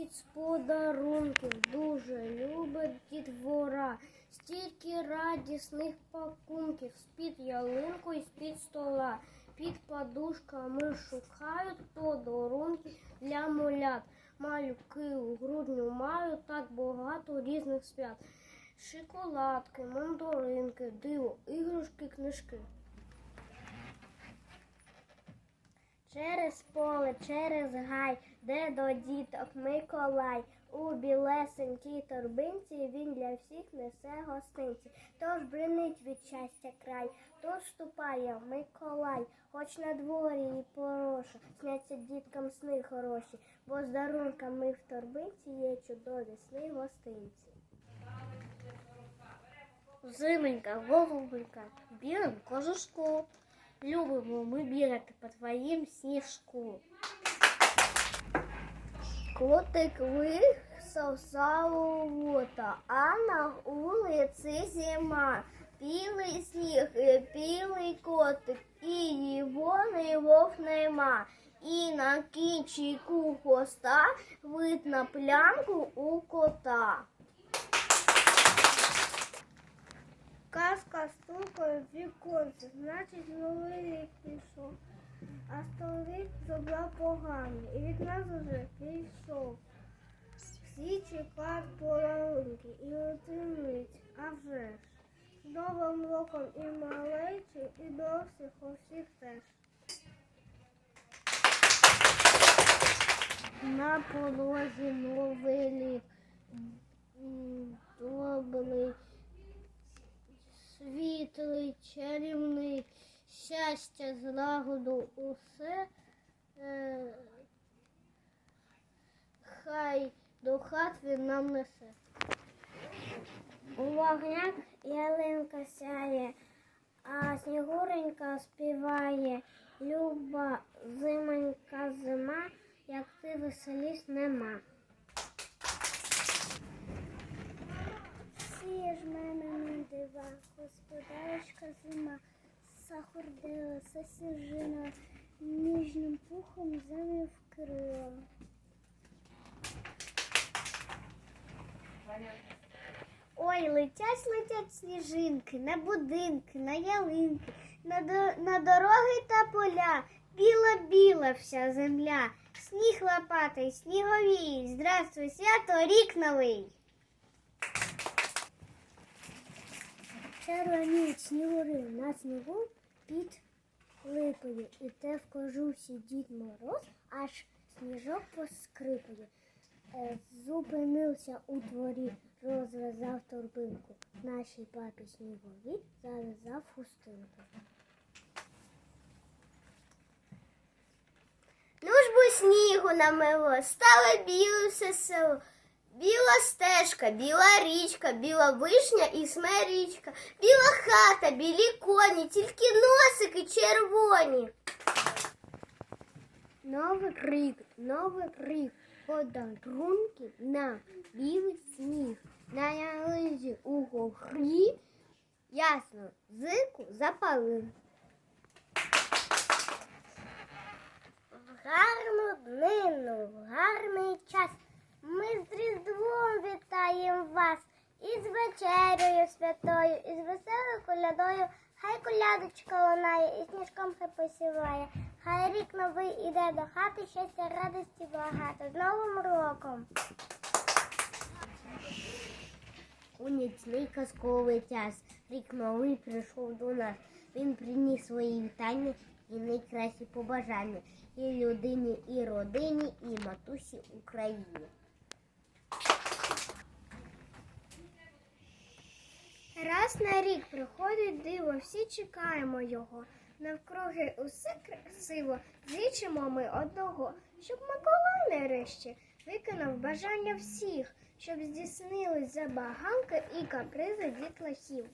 світ з подарунків дуже любить дітвора. Стільки радісних пакунків з-під ялинку і з-під стола. Під подушками шукають подарунки для молят. Малюки у грудню мають так багато різних свят. Шоколадки, мандаринки, диво, іграшки, книжки. Через поле, через гай, де до діток Миколай. У білесенькій торбинці він для всіх несе гостинці. Тож бринить від щастя край, тож ступає Миколай, хоч на дворі і пороша, сняться діткам сни хороші, бо з дарунками в торбинці є чудові сни гостинці. Зименька, голубенька, білим кожушку. Любимо ми бігати по твоїм сніжку. Котик висав салута, а на вулиці зима. Білий сніг, і білий котик, і його не вовк нема. І на кінчику хвоста видно плямку у кота. Стукає віконце, значить новий рік пішов. А столик зробила поганий, і від нас уже пішов. Всі чекають подарунки і отримують, а вже ж. Новим роком і малечі, і до всіх усіх теж. На полозі новий рік. До він нам несе. У вогнях ялинка сяє, а снігуренька співає. Люба зимонька зима, як ти веселість нема. Ж мене не дива, господарочка зима, сахурдилася сніжина, ніжним пухом землю вкрила. Ой, летять, летять сніжинки на будинки, на ялинки, на, до- на дороги та поля. Біла-біла вся земля, сніг лопатий, сніговій. Здравствуй, свято, рік новий. Червоніють снігури на снігу під липою, і те в кожусі Дід Мороз, аж сніжок поскрипує. Е, Зупинився у дворі, розв'язав торбинку. Нашій папі снігові зав'язав хустинку. Ну ж бо снігу намело, стало біле все село. Біла стежка, біла річка, біла вишня і смерічка, біла хата, білі коні, тільки носики червоні. Новий крик, новий крик, подарунки на білий сніг, на ялинці у гохрі, ясно, зику запалив. В гарну днину, в гарний час. Ми з Різдвом вітаємо вас із вечерею святою, із веселою колядою. Хай колядочка лунає, і сніжком хай посіває. Хай рік новий іде до хати, щастя, радості багато. З У нічний казковий час рік новий прийшов до нас. Він приніс свої вітання і найкращі побажання і людині, і родині, і матусі Україні. Раз на рік приходить диво, всі чекаємо його. Навкруги усе красиво, зичимо ми одного, щоб Миколай нарешті виконав бажання всіх, щоб здійснились забаганки і капризи дітлахів.